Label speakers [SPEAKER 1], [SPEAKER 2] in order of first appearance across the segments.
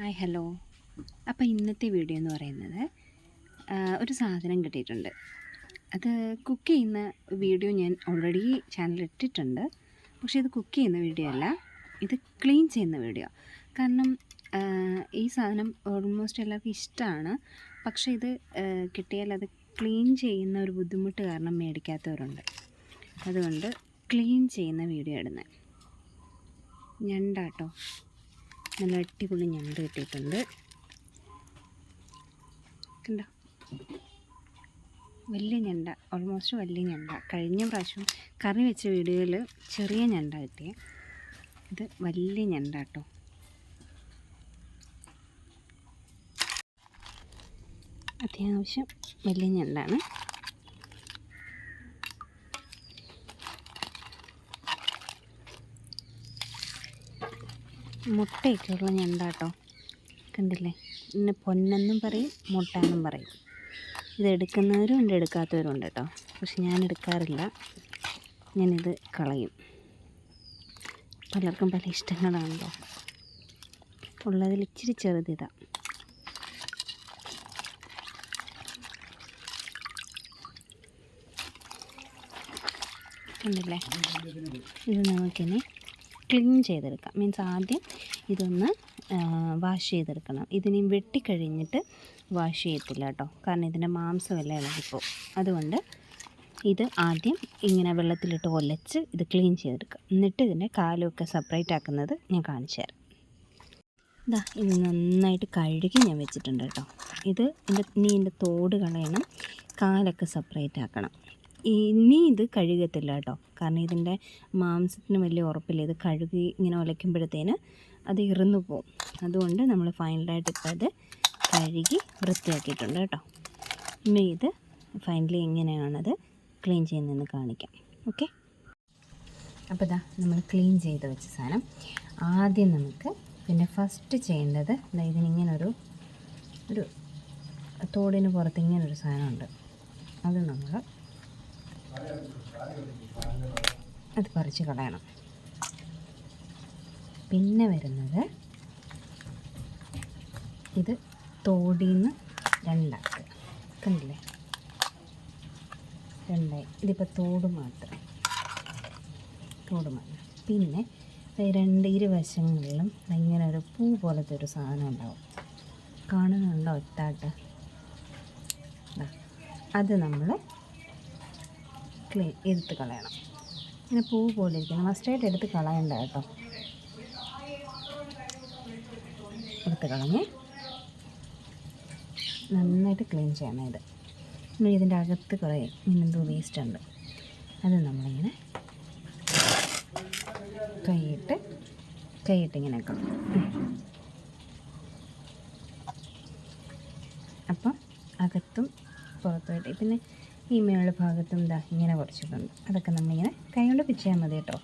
[SPEAKER 1] Hi hello. അപ്പോൾ ഇന്നത്തെ video എന്ന് പറയുന്നത് ഒരു സാധനം കിട്ടിയിട്ടുണ്ട്. അത് കുക്ക് ചെയ്യുന്ന വീഡിയോ ഞാൻ ഓൾറെഡി ചാനലിൽ ഇട്ടിട്ടുണ്ട്. പക്ഷേ ഇത് കുക്ക് ചെയ്യുന്ന വീഡിയോ അല്ല ഇത് ക്ലീൻ ചെയ്യുന്ന വീഡിയോ. കാരണം ഈ സാധനം ഓൾമോസ്റ്റ് എല്ലാവർക്കും ഇഷ്ടമാണ് പക്ഷേ ഇത് കിട്ടിയാൽ അത് ക്ലീൻ ചെയ്യുന്ന ഒരു ബുദ്ധിമുട്ട് കാരണം മേടിക്കാത്തവരുണ്ട്. അതുകൊണ്ട് ക്ലീൻ ചെയ്യുന്ന വീഡിയോ ഇടുന്നത് ഞണ്ടാട്ടോ. നല്ല അടിപൊളി ഞണ്ട് കിട്ടിയിട്ടുണ്ട്. കണ്ടോ? വലിയ ഞണ്ട ഓൾമോസ്റ്റ് വലിയ ഞണ്ട. കഴിഞ്ഞ പ്രാവശ്യം കറി വെച്ച വീഡിയോയിൽ ചെറിയ ഞണ്ട കിട്ടിയ. ഇത് വലിയ ഞണ്ട കേട്ടോ. അത്യാവശ്യം വലിയ ഞണ്ടാണ്. മുട്ടയൊക്കെയുള്ള ഞണ്ടാട്ടോ. കണ്ടില്ലേ? പിന്നെ പൊന്നെന്നും പറയും മുട്ട എന്നും പറയും ഇതെടുക്കുന്നവരും ഉണ്ട് എടുക്കാത്തവരും ഉണ്ട് കേട്ടോ പക്ഷെ ഞാൻ എടുക്കാറില്ല. ഞാനിത് കളയും. പലർക്കും പല ഇഷ്ടങ്ങളാണല്ലോ ഉള്ളതിൽ ഇച്ചിരി ചെറുതിതാ. കണ്ടില്ലേ? ഇത് നമുക്കിനി ക്ലീൻ ചെയ്തെടുക്കാം. മീൻസ് ആദ്യം ഇതൊന്ന് വാഷ് ചെയ്തെടുക്കണം. ഇതിനെയും വെട്ടിക്കഴിഞ്ഞിട്ട് വാഷ് ചെയ്യത്തില്ല കേട്ടോ. കാരണം ഇതിന്റെ മാംസമല്ല ഇളകിപ്പോൾ അതുകൊണ്ട് ഇത് ആദ്യം ഇങ്ങനെ വെള്ളത്തിലിട്ട് ഒലച്ച് ഇത് ക്ലീൻ ചെയ്തെടുക്കുക എന്നിട്ട് ഇതിന്റെ കാലുമൊക്കെ സെപ്പറേറ്റ് ആക്കുന്നത് ഞാൻ കാണിച്ചു തരാം. ഇതാ ഇത് നന്നായിട്ട് കഴുകി ഞാൻ വെച്ചിട്ടുണ്ട് കേട്ടോ. ഇത് ഇതിന്റെ ഇനി എന്റെ തോട് കളയണം. കാലൊക്കെ സെപ്പറേറ്റ് ആക്കണം. ഇനി ഇത് കഴുകത്തില്ല കേട്ടോ. കാരണം ഇതിന്റെ മാംസത്തിന് വലിയ ഉറപ്പില്ല. ഇത് കഴുകി ഇങ്ങനെ ഉലയ്ക്കുമ്പോഴത്തേന് അത് ഇറന്നു പോകും. അതുകൊണ്ട് നമ്മൾ ഫൈനലായിട്ട് ഇപ്പോൾ അത് കഴുകി വൃത്തിയാക്കിയിട്ടുണ്ട് കേട്ടോ. ഇനി ഇത് ഫൈനലി എങ്ങനെയാണത് ക്ലീൻ ചെയ്യുന്നതെന്ന് കാണിക്കാം. ഓക്കെ അപ്പോൾ ഇതാ നമ്മൾ ക്ലീൻ ചെയ്ത് വെച്ച സാധനം. ആദ്യം നമുക്ക് പിന്നെ ഫസ്റ്റ് ചെയ്യേണ്ടത് ഇതിനിങ്ങനൊരു ഒരു തോടിന് പുറത്ത് ഇങ്ങനൊരു സാധനമുണ്ട്. അത് നമ്മൾ അത് പറിച്ച് കളയണം. പിന്നെ വരുന്നത് ഇത് തോടിന്ന് രണ്ടാക്കുക കണ്ടില്ലേ? രണ്ടായി. ഇതിപ്പോൾ തോട് മാത്രം. തോട് മാത്രം. പിന്നെ രണ്ട് ഇരുവശങ്ങളിലും ഇങ്ങനെ ഒരു പൂ പോലത്തെ ഒരു സാധനം ഉണ്ടാവും. കാണുന്നുണ്ടോ ഒത്താട്ട്? ദാ, അത് നമ്മൾ ക്ലീൻ എടുത്ത് കളയണം. ഇങ്ങനെ പൂ പോലെ ഇരിക്കണം. മസ്റ്റായിട്ട് എടുത്ത് കളയണ്ട കേട്ടോ. എടുത്ത് കളഞ്ഞ് നന്നായിട്ട് ക്ലീൻ ചെയ്യണം ഇത്. ഇനി ഇതിന്റെ അകത്ത് കുറേ ഇങ്ങനെന്തോ വേസ്റ്റ് ഉണ്ട്. അത് നമ്മളിങ്ങനെ കൈയിട്ട് കൈയിട്ട് ഇങ്ങനെ വെക്കണം. അപ്പം അകത്തും പുറത്തുമായിട്ട്. പിന്നെ ഈ മേള ഭാഗത്തും ഇതാ ഇങ്ങനെ കുറച്ചിട്ടുണ്ട്. അതൊക്കെ നമ്മളിങ്ങനെ കൈ കൊണ്ട് പിച്ചാൽ മതി കേട്ടോ.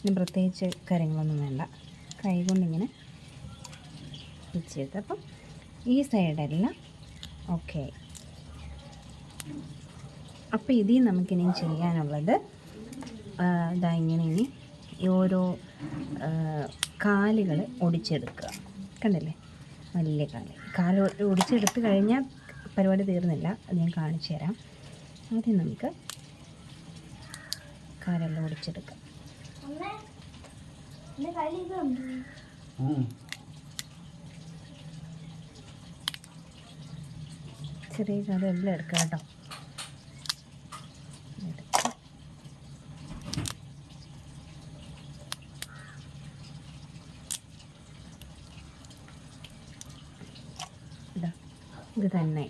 [SPEAKER 1] ഇനി പ്രത്യേകിച്ച് കാര്യങ്ങളൊന്നും വേണ്ട. കൈ കൊണ്ടിങ്ങനെ പിച്ചെടുത്ത് അപ്പം ഈ സൈഡെല്ലാം ഓക്കെ അപ്പോൾ ഇതിൽ നമുക്കിനി ചെയ്യാനുള്ളത് ഇതാ ഇങ്ങനെ ഇനി ഓരോ കാലുകൾ ഒടിച്ചെടുക്കുക. കണ്ടല്ലേ? വലിയ കാൽ. കാൽ ഒടിച്ചെടുത്ത് കഴിഞ്ഞാൽ പരിപാടി തീർന്നില്ല. അത് ഞാൻ കാണിച്ചു തരാം ആദ്യം നമുക്ക് കാരെല്ലാം ഒടിച്ചെടുക്കാം. ചെറിയ കാലം എല്ലാം എടുക്കാം കേട്ടോ. ഇതാ ഇത് തന്നെ.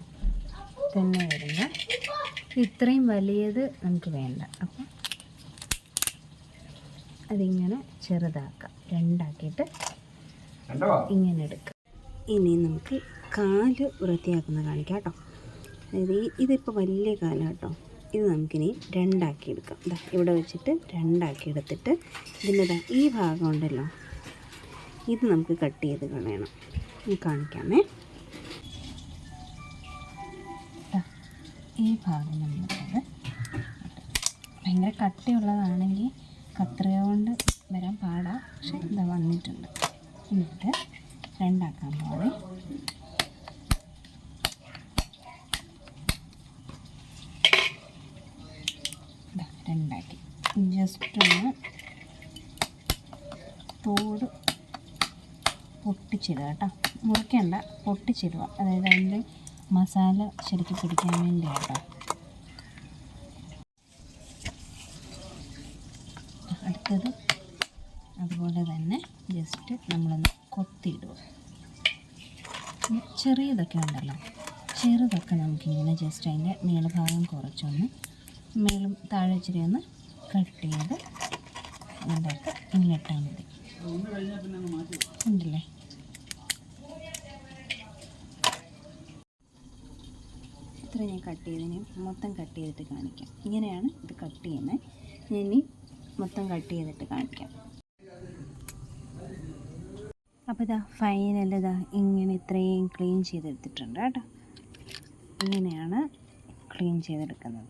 [SPEAKER 1] തന്നെ വരുന്ന ഇത്രയും വലിയത് നമുക്ക് വേണ്ട. അപ്പം അതിങ്ങനെ ചെറുതാക്കാം. രണ്ടാക്കിയിട്ട് ഇങ്ങനെ എടുക്കാം. ഇനി നമുക്ക് കാൽ വൃത്തിയാക്കുന്ന കാണിക്കാം കേട്ടോ. അതായത് ഈ ഇതിപ്പോൾ വലിയ കാലാണ് കേട്ടോ. ഇത് നമുക്കിനി രണ്ടാക്കി എടുക്കാം. ഇതാ ഇവിടെ വെച്ചിട്ട് രണ്ടാക്കി എടുത്തിട്ട് ഇതിന്റെ ഈ ഭാഗം ഉണ്ടല്ലോ. ഇത് നമുക്ക് കട്ട് ചെയ്ത് കളയണം കാണിക്കാമേ. ഈ ഭാഗം നമ്മളത് ഭയങ്കര കട്ടിയുള്ളതാണെങ്കിൽ കത്രിക കൊണ്ട് വരാൻ പാടാ. പക്ഷെ ഇതാ വന്നിട്ടുണ്ട്. എന്നിട്ട് രണ്ടാക്കാൻ പോകണേ രണ്ടാക്കി. ജസ്റ്റ് ഒന്ന് തോട് പൊട്ടിച്ചിടുക കേട്ടോ. മുറിക്കണ്ട പൊട്ടിച്ചിടുക. അതായത് അതിന്റെ മസാല ശരിക്കും പിടിക്കാൻ വേണ്ടി കേട്ടോ അടുത്തത് അതുപോലെ തന്നെ ജസ്റ്റ് നമ്മളൊന്ന് കൊത്തിയിടുക. ചെറിയതൊക്കെ ഉണ്ടല്ലോ. ചെറുതൊക്കെ നമുക്കിങ്ങനെ ജസ്റ്റ് അതിന്റെ മേൽഭാഗം കുറച്ചൊന്ന് മേലും താഴെ ഇച്ചിരി ഒന്ന് കട്ട് ചെയ്ത് അതിന്റെയൊക്കെ ഇങ്ങനെ ഇട്ടാൽ മതി. ഉണ്ടല്ലേ? ഇത്ര ഞാൻ കട്ട് ചെയ്തതിന് മൊത്തം കട്ട് ചെയ്തിട്ട് കാണിക്കാം. ഇങ്ങനെയാണ് ഇത് കട്ട് ചെയ്യുന്നത്. ഞാൻ ഇനി മൊത്തം കട്ട് ചെയ്തിട്ട് കാണിക്കാം. അപ്പോൾ ഇതാ ഫൈനൽ ഇതാ ഇങ്ങനെ ഇത്രയും ക്ലീൻ ചെയ്തെടുത്തിട്ടുണ്ട് കേട്ടോ. ഇങ്ങനെയാണ് ക്ലീൻ ചെയ്തെടുക്കുന്നത്.